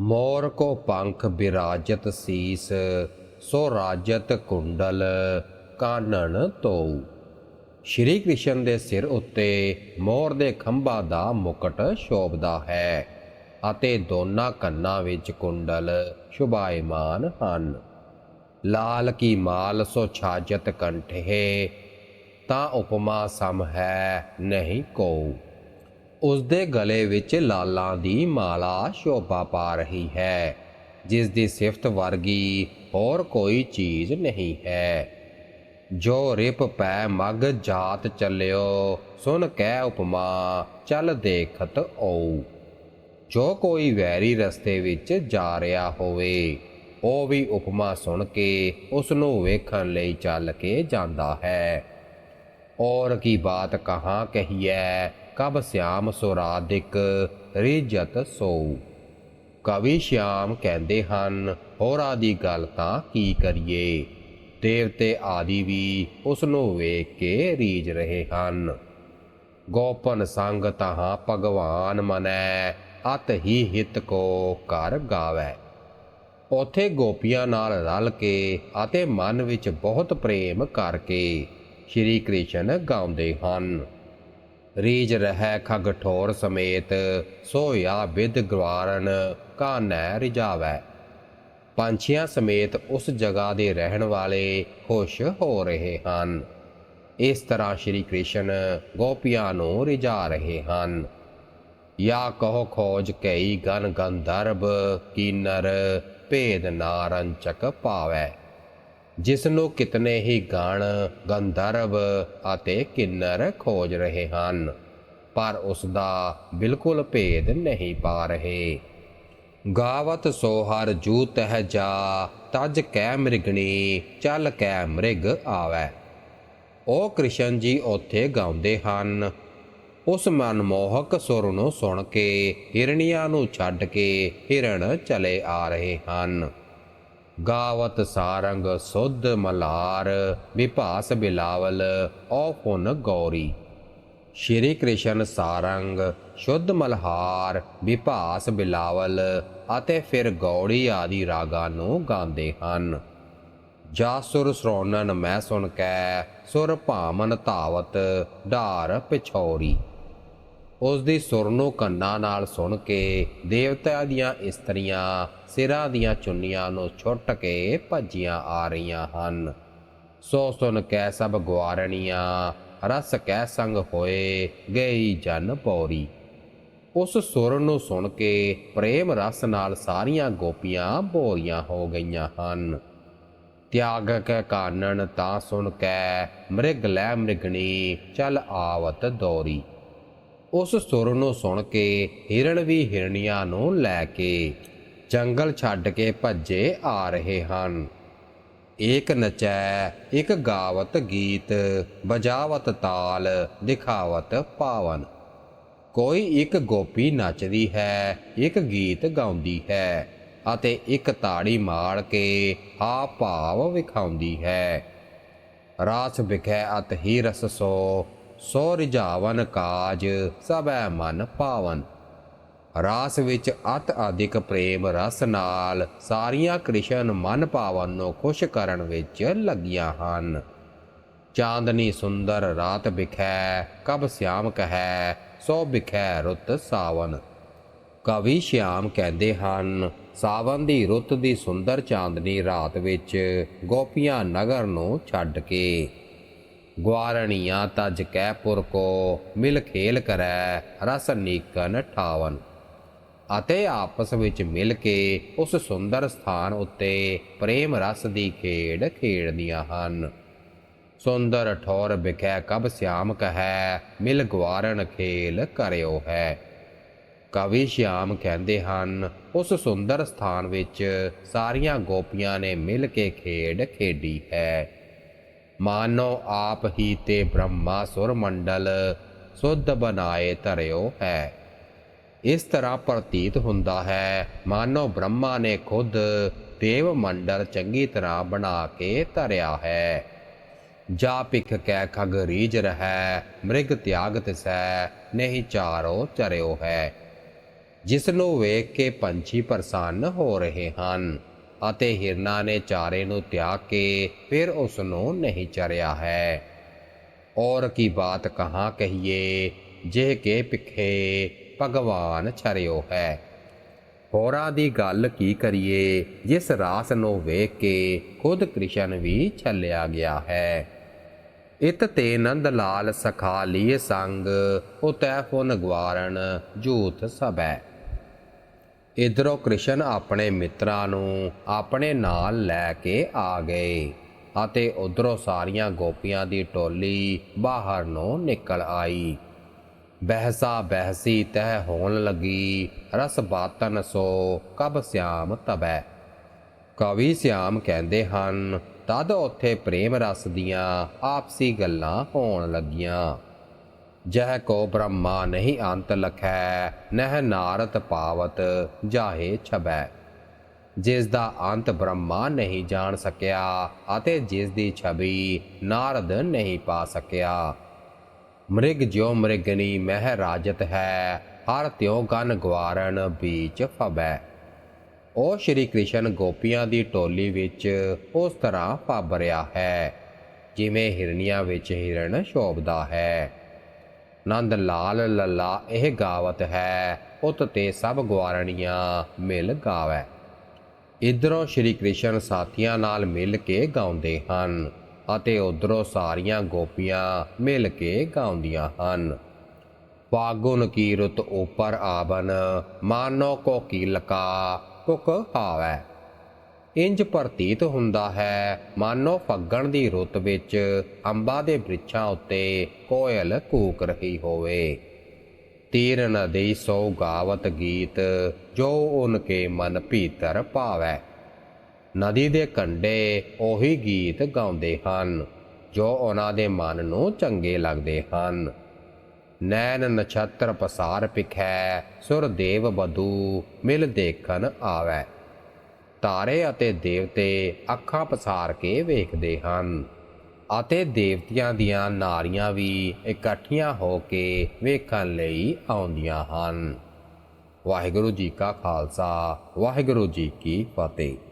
ਮੋਰ ਕੋ ਪੰਖ ਬਿਰਾਜਤ ਸੀਸ, ਸੋ ਰਾਜਤ ਕੁੰਡਲ ਕਾਨਣ ਤੋਉ ਸ਼੍ਰੀ ਕ੍ਰਿਸ਼ਨ ਦੇ ਸਿਰ ਉੱਤੇ ਮੋਰ ਦੇ ਖੰਭਾਂ ਦਾ ਮੁਕਟ ਸ਼ੋਭਦਾ ਹੈ, ਅਤੇ ਦੋਨਾਂ ਕੰਨਾਂ ਵਿੱਚ ਕੁੰਡਲ ਸ਼ੁਭਾਇਮਾਨ ਹਨ। ਲਾਲ ਕੀ ਮਾਲ ਸੋ ਛਾਜਤ ਕੰਠੇ, ਤਾਂ ਉਪਮਾ ਸਮ ਹੈ ਨਹੀਂ ਕੋ ਉਸ ਦੇ ਗਲੇ ਵਿੱਚ ਲਾਲਾਂ ਦੀ ਮਾਲਾ ਸ਼ੋਭਾ ਪਾ ਰਹੀ ਹੈ ਜਿਸ ਦੀ ਸਿਫਤ ਵਰਗੀ ਹੋਰ ਕੋਈ ਚੀਜ਼ ਨਹੀਂ ਹੈ। ਜੋ ਰਿਪ ਪੈ ਮਗ ਜਾਤ ਚੱਲਿਓ, ਸੁਨ ਕਹਿ ਉਪਮਾ ਚੱਲ ਦੇਖਤ ਓ ਜੋ ਕੋਈ ਵੈਰੀ ਰਸਤੇ ਵਿੱਚ ਜਾ ਰਿਹਾ ਹੋਵੇ, ਉਹ ਵੀ ਉਪਮਾ ਸੁਣ ਕੇ ਉਸ ਨੂੰ ਵੇਖਣ ਲਈ ਚੱਲ ਕੇ ਜਾਂਦਾ ਹੈ। ਔਰ ਕੀ ਬਾਤ ਕਹਾਂ ਕਹੀਐ, ਕਬ ਸਿਆਮ ਸੁਰਾਦਿਕ ਰਿਜਤ ਸੋ ਕਵੀ ਸ਼ਿਆਮ ਕਹਿੰਦੇ ਹਨ, ਹੋਰਾਂ ਦੀ ਗੱਲ ਤਾਂ ਕੀ ਕਰੀਏ? ਦੇਵਤੇ ਆਦਿ ਵੀ ਉਸ ਨੂੰ ਵੇਖ ਕੇ ਰੀਝ ਰਹੇ ਹਨ। ਗੋਪਨ ਸੰਗ ਤਹਾਂ ਭਗਵਾਨ ਮਨੈ, ਅਤ ਹੀ ਹਿਤ ਕੋ ਕਰ ਗਾਵੈ। ਉਥੇ ਗੋਪੀਆਂ ਨਾਲ ਰਲ ਕੇ ਅਤੇ ਮਨ ਵਿੱਚ ਬਹੁਤ ਪ੍ਰੇਮ ਕਰਕੇ ਸ਼੍ਰੀ ਕ੍ਰਿਸ਼ਨ ਗਾਉਂਦੇ ਹਨ। ਰੀਜ ਰਹਿ ਖਗ ਠੋਰ ਸਮੇਤ, ਸੋਇਆ ਵਿਦ ਗਵਾਰਨ ਕਾਨੈ ਰਿਜਾਵੈ ਪੰਛੀਆਂ ਸਮੇਤ ਉਸ ਜਗ੍ਹਾ ਦੇ ਰਹਿਣ ਵਾਲੇ ਖੁਸ਼ ਹੋ ਰਹੇ ਹਨ। ਇਸ ਤਰ੍ਹਾਂ ਸ਼੍ਰੀ ਕ੍ਰਿਸ਼ਨ ਗੋਪੀਆਂ ਨੂੰ ਰਿਜਾ ਰਹੇ ਹਨ। ਯਾ ਕਹੋ ਖੋਜ ਕਈ ਗਨ ਗੰਧਰਬ, ਕੀਨਰ ਭੇਦ ਨਾਰੰਚਕ ਪਾਵੈ। ਜਿਸ ਨੂੰ ਕਿਤਨੇ ਹੀ ਗਾਣ, ਗੰਧਰਵ ਅਤੇ ਕਿੰਨਰ ਖੋਜ ਰਹੇ ਹਨ, ਪਰ ਉਸ ਦਾ ਬਿਲਕੁਲ ਭੇਦ ਨਹੀਂ ਪਾ ਰਹੇ। ਗਾਵਤ ਸੋਹਰ ਜੂ ਤਹ ਜਾ, ਤਜ ਕੈ ਮ੍ਰਿਗਣੀ, ਚੱਲ ਕੈ ਮ੍ਰਿਗ ਆਵੈ। ਉਹ ਕ੍ਰਿਸ਼ਨ ਜੀ ਉੱਥੇ ਗਾਉਂਦੇ ਹਨ। ਉਸ ਮਨਮੋਹਕ ਸੁਰ ਨੂੰ ਸੁਣ ਕੇ, ਹਿਰਣੀਆਂ ਨੂੰ ਛੱਡ ਕੇ ਹਿਰਣ ਚਲੇ ਆ ਰਹੇ ਹਨ। ਗਾਵਤ ਸਾਰੰਗ ਸੁਧ ਮਲਾਰ ਵਿਭਾਸ ਬਿਲਾਵਲ, ਔ ਫੁਨ ਗੌਰੀ। ਸ਼੍ਰੀ ਕ੍ਰਿਸ਼ਨ ਸਾਰੰਗ ਸ਼ੁੱਧ ਮਲਹਾਰ ਵਿਭਾਸ ਬਿਲਾਵਲ ਅਤੇ ਫਿਰ ਗੌੜੀ ਆਦਿ ਰਾਗਾਂ ਨੂੰ ਗਾਉਂਦੇ ਹਨ। ਜਾ ਸੁਰ ਮੈਂ ਸੁਣ ਕੈ, ਸੁਰ ਭਾਮਨ ਧਾਵਤ ਢਾਰ ਪਿਛੋਰੀ। ਉਸ ਦੀ ਸੁਰ ਨੂੰ ਕੰਨਾਂ ਨਾਲ ਸੁਣ ਕੇ ਦੇਵਤਾ ਦੀਆਂ ਇਸਤਰੀਆਂ ਸਿਰਾਂ ਦੀਆਂ ਚੁੰਨੀਆਂ ਨੂੰ ਛੁੱਟ ਕੇ ਭੱਜੀਆਂ ਆ ਰਹੀਆਂ ਹਨ। ਸੋ ਸੁਨ ਕੈ ਸਭ ਗਵਾਰਣੀਆਂ ਰਸ ਕੈ ਸੰਗ ਹੋਏ, ਗਈ ਜਨ ਪੌਰੀ। ਉਸ ਸੁਰ ਨੂੰ ਸੁਣ ਕੇ ਪ੍ਰੇਮ ਰਸ ਨਾਲ ਸਾਰੀਆਂ ਗੋਪੀਆਂ ਬੋਰੀਆਂ ਹੋ ਗਈਆਂ ਹਨ। ਤਿਆਗ ਕੈ ਕਾਨਣ ਤਾਂ ਸੁਣ ਕੈ, ਮ੍ਰਿਗ ਲੈ ਮ੍ਰਿਗਣੀ, ਚਲ ਆਵਤ ਦੌਰੀ। ਉਸ ਸੁਰ ਨੂੰ ਸੁਣ ਕੇ ਹਿਰਣ ਵੀ ਹਿਰਣੀਆਂ ਨੂੰ ਲੈ ਕੇ ਜੰਗਲ ਛੱਡ ਕੇ ਭੱਜੇ ਆ ਰਹੇ ਹਨ। ਏਕ ਨਚੈ, ਇਕ ਗਾਵਤ ਗੀਤ ਬਜਾਵਤ ਤਾਲ, ਦਿਖਾਵਤ ਪਾਵਨ। ਕੋਈ ਇੱਕ ਗੋਪੀ ਨੱਚਦੀ ਹੈ, ਇੱਕ ਗੀਤ ਗਾਉਂਦੀ ਹੈ ਅਤੇ ਇੱਕ ਤਾੜੀ ਮਾਰ ਕੇ ਆ ਭਾਵ ਵਿਖਾਉਂਦੀ ਹੈ। ਰਾਸ ਵਿਖੈ ਅਤ ਹੀ ਰਸ ਸੋ ਸੋ ਰਿਝਾਵਨ ਕਾਜ ਸਭੈ ਮਨ ਪਾਵਨ। ਰਾਸ ਵਿੱਚ ਅਤ ਆਦਿਕ ਪ੍ਰੇਮ ਰਸ ਨਾਲ ਸਾਰੀਆਂ ਕ੍ਰਿਸ਼ਨ ਮਨ ਪਾਵਨ ਨੂੰ ਖੁਸ਼ ਕਰਨ ਵਿੱਚ ਲੱਗੀਆਂ ਹਨ। ਚਾਂਦਨੀ ਸੁੰਦਰ ਰਾਤ ਬਿਖੈ, ਕਬ ਸਿਆਮ ਕਹੈ, ਸੋ ਬਿਖੈ ਰੁੱਤ ਸਾਵਨ। ਕਵੀ ਸ਼ਿਆਮ ਕਹਿੰਦੇ ਹਨ, ਸਾਵਨ ਦੀ ਰੁੱਤ ਦੀ ਸੁੰਦਰ ਚਾਂਦਨੀ ਰਾਤ ਵਿੱਚ ਗੋਪੀਆਂ ਨਗਰ ਨੂੰ ਛੱਡ ਕੇ ਗਵਾਰਣੀਆਂ ਤਜ ਕੈ ਪੁਰ ਕੋ ਮਿਲ ਖੇਲ ਕਰੈ, ਰਸ ਨੀਕਨ ਠਾਵਨ। ਅਤੇ ਆਪਸ ਵਿੱਚ ਮਿਲ ਕੇ ਉਸ ਸੁੰਦਰ ਸਥਾਨ ਉੱਤੇ ਪ੍ਰੇਮ ਰਸ ਦੀ ਖੇਡ ਖੇਡਦੀਆਂ ਹਨ। ਸੁੰਦਰ ਠੌਰ ਬਿਖੈ ਕਬ ਸਿਆਮ ਕਹੈ, ਮਿਲ ਗਵਾਰਨ ਖੇਲ ਕਰਿਓ ਹੈ। ਕਵੀ ਸ਼ਿਆਮ ਕਹਿੰਦੇ ਹਨ, ਉਸ ਸੁੰਦਰ ਸਥਾਨ ਵਿੱਚ ਸਾਰੀਆਂ ਗੋਪੀਆਂ ਨੇ ਮਿਲ ਕੇ ਖੇਡ ਖੇਡੀ ਹੈ। ਮਾਨੋ ਆਪ ਹੀ ਤੇ ਬ੍ਰਹਮਾ ਸੁਰ ਮੰਡਲ ਸੁਧ ਬਨਾਏ ਧਰਿਓ ਹੈ ਇਸ ਤਰ੍ਹਾਂ ਪ੍ਰਤੀਤ ਹੁੰਦਾ ਹੈ ਮਾਨੋ ਬ੍ਰਹਮਾ ਨੇ ਖੁਦ ਦੇਵ ਮੰਡਲ ਚੰਗੀ ਤਰ੍ਹਾਂ ਬਣਾ ਕੇ ਧਰਿਆ ਹੈ ਜਾ ਪਿਖ ਕੈ ਖਗ ਰੀਜ ਰਹੈ ਮ੍ਰਿਗ ਤਿਆਗ ਤਿਸੈ ਨਹੀਂ ਚਾਰੋ ਚਰਿਓ ਹੈ ਜਿਸ ਨੂੰ ਵੇਖ ਕੇ ਪੰਛੀ ਪ੍ਰਸੰਨ ਹੋ ਰਹੇ ਹਨ ਅਤੇ ਹਿਰਨਾ ਨੇ ਚਾਰੇ ਨੂੰ ਤਿਆਗ ਕੇ ਫਿਰ ਉਸ ਨੂੰ ਨਹੀਂ ਚਰਿਆ ਹੈ। ਔਰ ਕੀ ਬਾਤ ਕਹਾਂ ਕਹੀਏ, ਜੇ ਕੇ ਪਿੱਖੇ ਭਗਵਾਨ ਛਰਿਓ ਹੈ। ਹੋਰਾਂ ਦੀ ਗੱਲ ਕੀ ਕਰੀਏ, ਜਿਸ ਰਾਸ ਨੂੰ ਵੇਖ ਕੇ ਖੁਦ ਕ੍ਰਿਸ਼ਨ ਵੀ ਚੱਲਿਆ ਗਿਆ ਹੈ। ਇਤ ਤੇ ਨੰਦ ਲਾਲ ਸਖਾ ਲੀਏ ਸੰਗ, ਉਤੈ ਫੁਨ ਗਵਾਰਨ ਝੂਠ ਸਬੈ ਇਧਰੋਂ ਕ੍ਰਿਸ਼ਨ ਆਪਣੇ ਮਿੱਤਰਾਂ ਨੂੰ ਆਪਣੇ ਨਾਲ ਲੈ ਕੇ ਆ ਗਏ ਅਤੇ ਉਧਰੋਂ ਸਾਰੀਆਂ ਗੋਪੀਆਂ ਦੀ ਟੋਲੀ ਬਾਹਰ ਨੂੰ ਨਿਕਲ ਆਈ। ਬਹਿਸਾ ਬਹਿਸੀ ਤਹਿ ਹੋਣ ਲੱਗੀ, ਰਸ ਬਾਤਨ ਸੋ ਕਬ ਸਿਆਮ ਤਬੈ। ਕਵੀ ਸਿਆਮ ਕਹਿੰਦੇ ਹਨ, ਤਦ ਉੱਥੇ ਪ੍ਰੇਮ ਰਸ ਦੀਆਂ ਆਪਸੀ ਗੱਲਾਂ ਹੋਣ ਲੱਗੀਆਂ। ਜਹ ਕੋ ਬ੍ਰਹਮਾ ਨਹੀਂ ਅੰਤ ਲਖੈ, ਨਹਿ ਨਾਰਤ ਪਾਵਤ ਜਾਹੇ ਛਬੈ। ਜਿਸ ਦਾ ਅੰਤ ਬ੍ਰਹਮਾ ਨਹੀਂ ਜਾਣ ਸਕਿਆ ਅਤੇ ਜਿਸ ਦੀ ਛਵੀ ਨਾਰਦ ਨਹੀਂ ਪਾ ਸਕਿਆ। ਮ੍ਰਿਗ ਜਿਉ ਮ੍ਰਿਗਨੀ ਮਹਿ ਰਾਜਤ ਹੈ, ਹਰ ਤਿਉ ਗਨ ਗਵਾਰਨ ਬੀਚ ਫਬੈ। ਉਹ ਸ਼੍ਰੀ ਕ੍ਰਿਸ਼ਨ ਗੋਪੀਆਂ ਦੀ ਟੋਲੀ ਵਿੱਚ ਉਸ ਤਰ੍ਹਾਂ ਫਬ ਰਿਹਾ ਹੈ, ਜਿਵੇਂ ਹਿਰਨੀਆਂ ਵਿੱਚ ਹਿਰਣ ਸ਼ੋਭਦਾ ਹੈ। ਨੰਦ ਲਾਲ ਲੱਲਾ, ਇਹ ਗਾਵਤ ਹੈ, ਉਤ ਤੇ ਸਭ ਗਵਾਰਣੀਆਂ ਮਿਲ ਗਾਵੈ। ਇਧਰੋਂ ਸ਼੍ਰੀ ਕ੍ਰਿਸ਼ਨ ਸਾਥੀਆਂ ਨਾਲ ਮਿਲ ਕੇ ਗਾਉਂਦੇ ਹਨ ਅਤੇ ਉਧਰੋਂ ਸਾਰੀਆਂ ਗੋਪੀਆਂ ਮਿਲ ਕੇ ਗਾਉਂਦੀਆਂ ਹਨ। ਪਾਗੁਨ ਕੀ ਰੁੱਤ ਉਪਰ ਆਵਨ, ਮਾਨੋ ਕੋ ਕੀ ਲਕਾ ਕੁਕ ਹਾਵੈ। ਇੰਜ ਪ੍ਰਤੀਤ ਹੁੰਦਾ ਹੈ। ਮਾਨੋ ਫੱਗਣ ਦੀ ਰੁੱਤ ਵਿੱਚ ਅੰਬਾਂ ਦੇ ਬ੍ਰਿਛਾਂ ਉੱਤੇ ਕੋਇਲ ਕੂਕ ਰਹੀ ਹੋਵੇ। ਤੀਰ ਨਦੀ ਸੋ ਗਾਵਤ ਗੀਤ, ਜੋ ਉਨਕੇ ਮਨ ਭੀਤਰ ਭਾਵੈ ਨਦੀ ਦੇ ਕੰਢੇ ਉਹੀ ਗੀਤ ਗਾਉਂਦੇ ਹਨ, ਜੋ ਉਹਨਾਂ ਦੇ ਮਨ ਨੂੰ ਚੰਗੇ ਲੱਗਦੇ ਹਨ। ਨੈਣ ਨਛੱਤਰ ਪਸਾਰ ਪਿਖੈ, ਸੁਰ ਦੇਵ ਬਦੂ ਮਿਲ ਦੇਖਣ ਆਵੈ। ਤਾਰੇ ਅਤੇ ਦੇਵਤੇ ਅੱਖਾਂ ਪਸਾਰ ਕੇ ਵੇਖਦੇ ਹਨ ਅਤੇ ਦੇਵਤਿਆਂ ਦੀਆਂ ਨਾਰੀਆਂ ਵੀ ਇਕੱਠੀਆਂ ਹੋ ਕੇ ਵੇਖਣ ਲਈ ਆਉਂਦੀਆਂ ਹਨ। ਵਾਹਿਗੁਰੂ ਜੀ ਕਾ ਖਾਲਸਾ, ਵਾਹਿਗੁਰੂ ਜੀ ਕੀ ਫਤਿਹ।